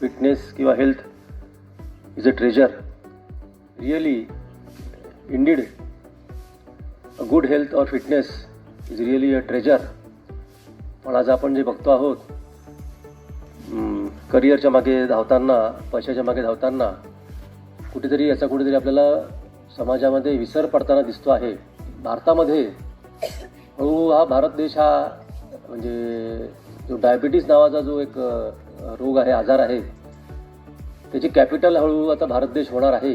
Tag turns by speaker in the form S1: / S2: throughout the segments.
S1: Fitness किंवा health is a treasure really indeed a good health or fitness is really a treasure पण आज आपण जे बघतो आहोत करिअरच्या मागे धावताना पैशाच्या मागे धावताना कुठेतरी याचा कुठेतरी आपल्याला समाजामध्ये विसर पडताना दिसतो आहे. भारतामध्ये हळूहळू हा भारत देश हा म्हणजे जो डायबिटीज नावाचा जो एक रोग आहे आजार आहे त्याची कॅपिटल हळूहळू आता भारत देश होणार आहे.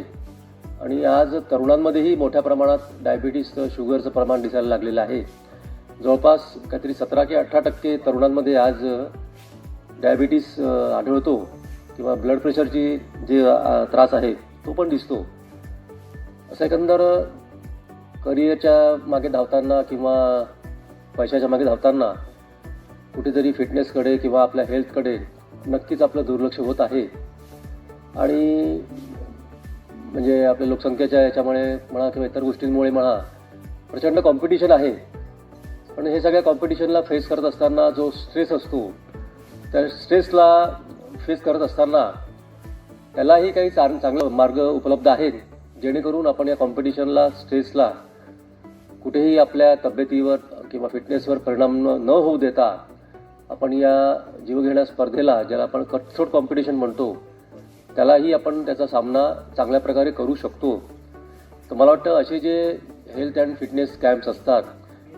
S1: आणि आज तरुणांमध्येही मोठ्या प्रमाणात डायबिटीजचं शुगरचं प्रमाण दिसायला लागलेलं आहे. जवळपास काहीतरी सतरा ते अठरा टक्के तरुणांमध्ये आज डायबिटीस आढळतो किंवा ब्लड प्रेशरची जे त्रास आहे तो पण दिसतो. असं एकंदर करिअरच्या मागे धावताना किंवा पैशाच्या मागे धावताना कुठेतरी फिटनेसकडे किंवा आपल्या हेल्थकडे नक्कीच आपलं दुर्लक्ष होत आहे. आणि म्हणजे आपल्या लोकसंख्येच्या याच्यामुळे म्हणा किंवा इतर गोष्टींमुळे म्हणा प्रचंड कॉम्पिटिशन आहे. पण हे सगळ्या कॉम्पिटिशनला फेस करत असताना जो स्ट्रेस असतो त्या स्ट्रेसला फेस करत असताना त्यालाही काही चांग चांगलं मार्ग उपलब्ध आहेत. जेणेकरून आपण या कॉम्पिटिशनला स्ट्रेसला कुठेही आपल्या तब्येतीवर किंवा फिटनेसवर परिणाम न न होऊ देता आपण या जीवघेण्या स्पर्धेला ज्याला आपण कटथ्रोट कॉम्पिटिशन म्हणतो त्यालाही आपण त्याचा सामना चांगल्या प्रकारे करू शकतो. तर मला वाटतं असे जे हेल्थ अँड फिटनेस कॅम्प्स असतात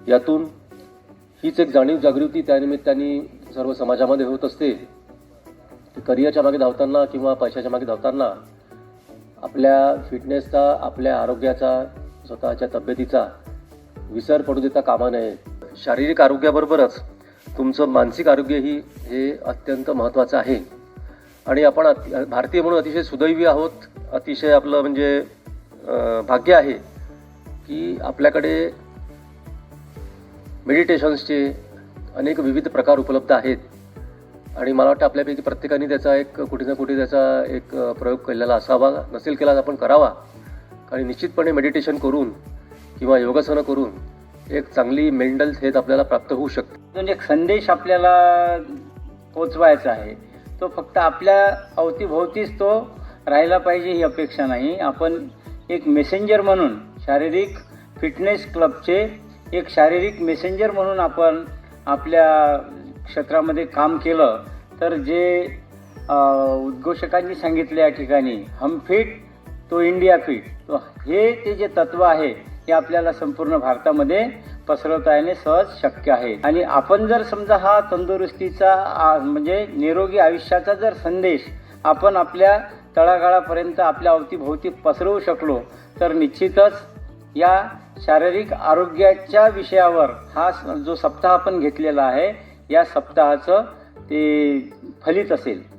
S1: यातून हीच एक जाणीव जागृती त्यानिमित्ताने सर्व समाजामध्ये होत असते. करिअरच्या मागे धावताना किंवा पैशाच्या मागे धावताना आपल्या फिटनेसचा आपल्या आरोग्याचा स्वतःच्या तब्येतीचा विसर पडू देता कामा नये. शारीरिक आरोग्याबरोबरच तुमचं मानसिक आरोग्यही हे अत्यंत महत्त्वाचं आहे. आणि आपण अति- भारतीय म्हणून अतिशय सुदैवी आहोत. अतिशय आपलं म्हणजे भाग्य आहे की आपल्याकडे मेडिटेशन्सचे अनेक विविध प्रकार उपलब्ध आहेत. आणि मला वाटतं आपल्यापैकी प्रत्येकाने त्याचा एक कुठे ना कुठे त्याचा एक प्रयोग केलेला असावा. नसेल केला तर आपण करावा. आणि निश्चितपणे मेडिटेशन करून किंवा योगासनं करून एक चांगली मेंटल हेल्थ आपल्याला प्राप्त होऊ शकते.
S2: जो एक संदेश आपल्याला पोचवायचा आहे तो फक्त आपल्या अवतीभोवतीच तो राहिला पाहिजे ही अपेक्षा नाही. आपण एक मेसेंजर म्हणून शारीरिक फिटनेस क्लबचे एक शारीरिक मेसेंजर म्हणून आपण आपल्या क्षेत्रामध्ये काम केलं तर जे उद्घोषकांनी सांगितले या ठिकाणी हम फिट तो इंडिया फिट तो हे ते जे तत्व आहे हे आपल्याला संपूर्ण भारतामध्ये पसरवता येणे सहज शक्य आहे. आणि आपण जर समजा हा तंदुरुस्तीचा आ, म्हणजे निरोगी आयुष्याचा जर संदेश आपण आपल्या तळागाळापर्यंत आपल्या अवतीभोवती पसरवू शकलो तर निश्चितच या शारीरिक आरोग्याच्या विषयावर हा स- जो सप्ताह आपण घेतलेला आहे या सप्ताहाचं ते फलित असेल.